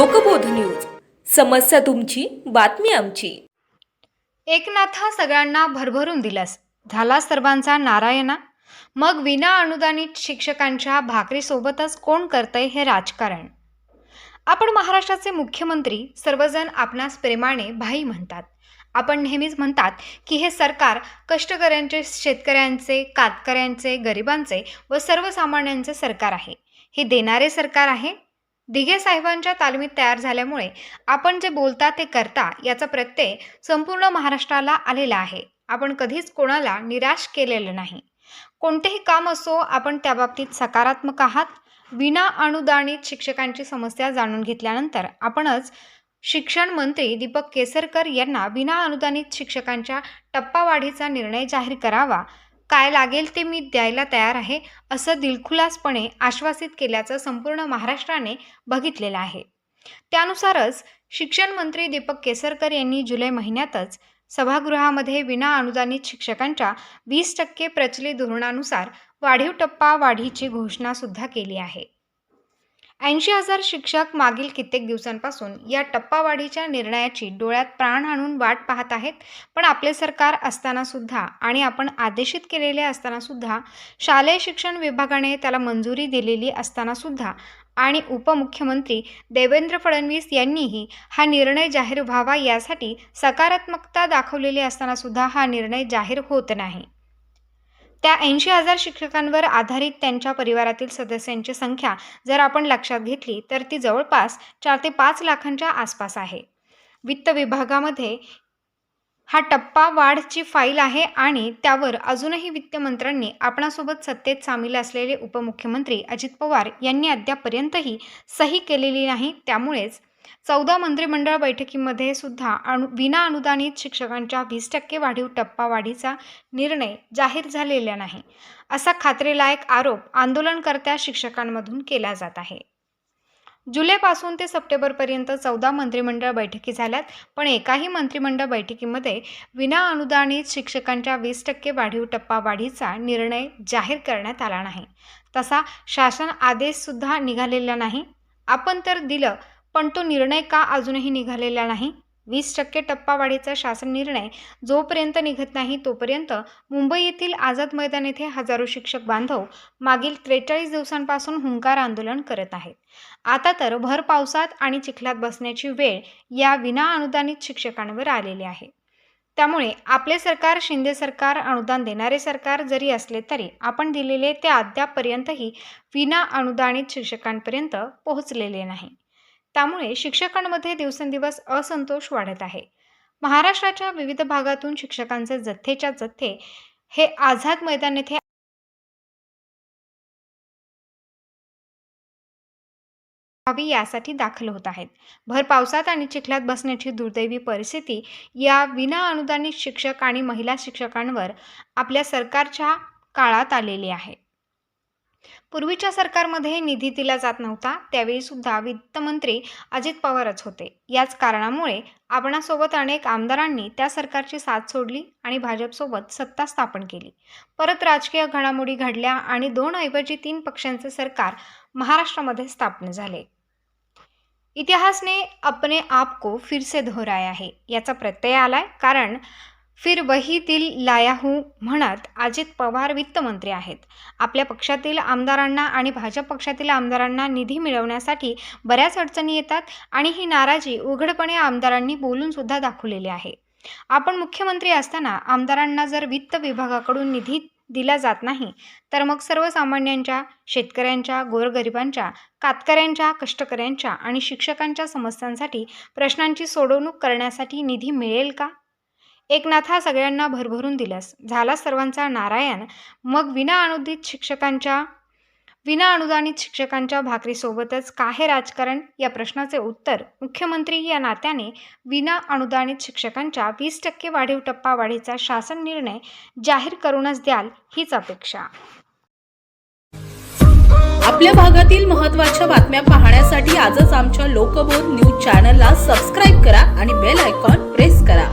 लोकबोध news. समस्या तुमची बातमी आमची. एकनाथा सगळ्यांना भरभरून दिलास. झाला सर्वांचा नारायणा. मग विना अनुदानित शिक्षकांच्या भाकरीसोबतच कोण करतंय हे राजकारण? आपण महाराष्ट्राचे मुख्यमंत्री सर्वजण आपणास प्रेमाने भाई म्हणतात. आपण नेहमीच म्हणतात की हे सरकार कष्टकऱ्यांचे शेतकऱ्यांचे कातकऱ्यांचे गरिबांचे व सर्वसामान्यांचे सरकार आहे. हे देणारे सरकार आहे? दिघे साहेबांच्या तालमीत तयार झाल्यामुळे आपण जे बोलता ते करता याचा प्रत्यय संपूर्ण महाराष्ट्राला आलेला आहे. आपण कधीच कोणाला निराश केलेलं नाही. कोणतेही काम असो आपण त्याबाबतीत सकारात्मक आहात. विना अनुदानित शिक्षकांची समस्या जाणून घेतल्यानंतर आपणच शिक्षण मंत्री दीपक केसरकर यांना विना अनुदानित शिक्षकांच्या टप्पावाढीचा निर्णय जाहीर करावा काय लागेल ते मी द्यायला तयार आहे असं दिलखुलासपणे आश्वासित केल्याचं संपूर्ण महाराष्ट्राने बघितलेलं आहे. त्यानुसारच शिक्षण मंत्री दीपक केसरकर यांनी जुलै महिन्यातच सभागृहामध्ये विना अनुदानित शिक्षकांच्या वीस टक्के प्रचलित धोरणानुसार वाढीव टप्पा वाढीची घोषणासुद्धा केली आहे. ऐंशी हजार शिक्षक मागील कित्येक दिवसांपासून या टप्पावाढीच्या निर्णयाची डोळ्यात प्राण आणून वाट पाहत आहेत. पण आपले सरकार असताना सुद्धा आणि आपण आदेशित केलेले असताना सुद्धा शालेय शिक्षण विभागाने त्याला मंजुरी दिलेली असताना सुद्धा आणि उपमुख्यमंत्री देवेंद्र फडणवीस यांनीही हा निर्णय जाहीर व्हावा यासाठी सकारात्मकता दाखवलेली असताना सुद्धा हा निर्णय जाहीर होत नाही. त्या ऐंशी हजार शिक्षकांवर आधारित त्यांच्या परिवारातील सदस्यांची संख्या जर आपण लक्षात घेतली तर ती जवळपास चार ते पाच लाखांच्या आसपास आहे. वित्त विभागामध्ये हा टप्पा वाढची फाईल आहे आणि त्यावर अजूनही वित्तमंत्र्यांनी आपणासोबत सत्तेत सामील असलेले उपमुख्यमंत्री अजित पवार यांनी अद्यापर्यंतही सही केलेली नाही त्यामुळेच चौदा मंत्रिमंडळ बैठकीमध्ये सुद्धा अनु विना अनुदानित शिक्षकांच्या वीस टक्के वाढीव टप्पा वाढीचा निर्णय जाहीर झालेला नाही असा खात्रीलायक आरोप आंदोलनकर्त्या शिक्षकांमधून केला जात आहे. जुलैपासून ते सप्टेंबरपर्यंत चौदा मंत्रिमंडळ बैठकी झाल्यात पण एकाही मंत्रिमंडळ बैठकीमध्ये विना अनुदानित शिक्षकांच्या वीस टक्के वाढीव टप्पा वाढीचा निर्णय जाहीर करण्यात आला नाही. तसा शासन आदेशसुद्धा निघालेला नाही. आपण तर दिलं पण तो निर्णय का अजूनही निघालेला नाही? वीस टक्के टप्पावाढीचा शासन निर्णय जोपर्यंत निघत नाही तोपर्यंत मुंबई येथील आझाद मैदान येथे हजारो शिक्षक बांधव मागील त्रेचाळीस दिवसांपासून हुंकार आंदोलन करत आहेत. आता तर भर पावसात आणि चिखलात बसण्याची वेळ या विना अनुदानित शिक्षकांवर आलेली आहे. त्यामुळे आपले सरकार शिंदे सरकार अनुदान देणारे सरकार जरी असले तरी आपण दिलेले ते अद्यापपर्यंतही विना अनुदानित शिक्षकांपर्यंत पोहोचलेले नाही. त्यामुळे शिक्षकांमध्ये दिवसेंदिवस असंतोष वाढत आहे. महाराष्ट्राच्या विविध भागातून शिक्षकांचे जथ्थेच्या जथ्थे हे आझाद मैदान येथे व्हावी यासाठी दाखल होत आहेत. भर पावसात आणि चिखलात बसण्याची दुर्दैवी परिस्थिती या विना अनुदानित शिक्षक आणि महिला शिक्षकांवर आपल्या सरकारच्या काळात आलेली आहे. पूर्वीच्या सरकारमध्ये निधी दिला जात नव्हता त्यावेळी सुद्धा वित्तमंत्री अजित पवारच होते. याच कारणामुळे आपणासोबत अनेक आमदारांनी त्या सरकारची साथ सोडली आणि भाजपसोबत सत्ता स्थापन केली. परत राजकीय घडामोडी घडल्या आणि दोन ऐवजी तीन पक्षांचे सरकार महाराष्ट्रामध्ये स्थापन झाले. इतिहासने अपने आप को फिरसे दोहराया याचा प्रत्यय आलाय कारण फिर वही दिल लाया म्हणत अजित पवार वित्तमंत्री आहेत. आपल्या पक्षातील आमदारांना आणि भाजप पक्षातील आमदारांना निधी मिळवण्यासाठी बऱ्याच अडचणी येतात आणि ही नाराजी उघडपणे आमदारांनी बोलून सुद्धा दाखवलेली आहे. आपण मुख्यमंत्री असताना आमदारांना जर वित्त विभागाकडून निधी दिला जात नाही तर मग सर्वसामान्यांच्या शेतकऱ्यांच्या गोरगरिबांच्या कातकऱ्यांच्या कष्टकऱ्यांच्या आणि शिक्षकांच्या समस्यांसाठी प्रश्नांची सोडवणूक करण्यासाठी निधी मिळेल का? एकनाथा सगळ्यांना भरभरून दिलास झाला सर्वांचा नारायण. मग विना अनुदित शिक्षकांच्या विना अनुदानित शिक्षकांच्या भाकरीसोबतच का हे राजकारण? या प्रश्नाचे उत्तर मुख्यमंत्री या नात्याने विना अनुदानित शिक्षकांच्या वीस टक्के वाढीव टप्पा वाढीचा शासन निर्णय जाहीर करूनच द्याल हीच अपेक्षा. आपल्या भागातील महत्त्वाच्या बातम्या पाहण्यासाठी आजच आमच्या लोकबोध न्यूज चॅनलला सबस्क्राईब करा आणि बेल आयकॉन प्रेस करा.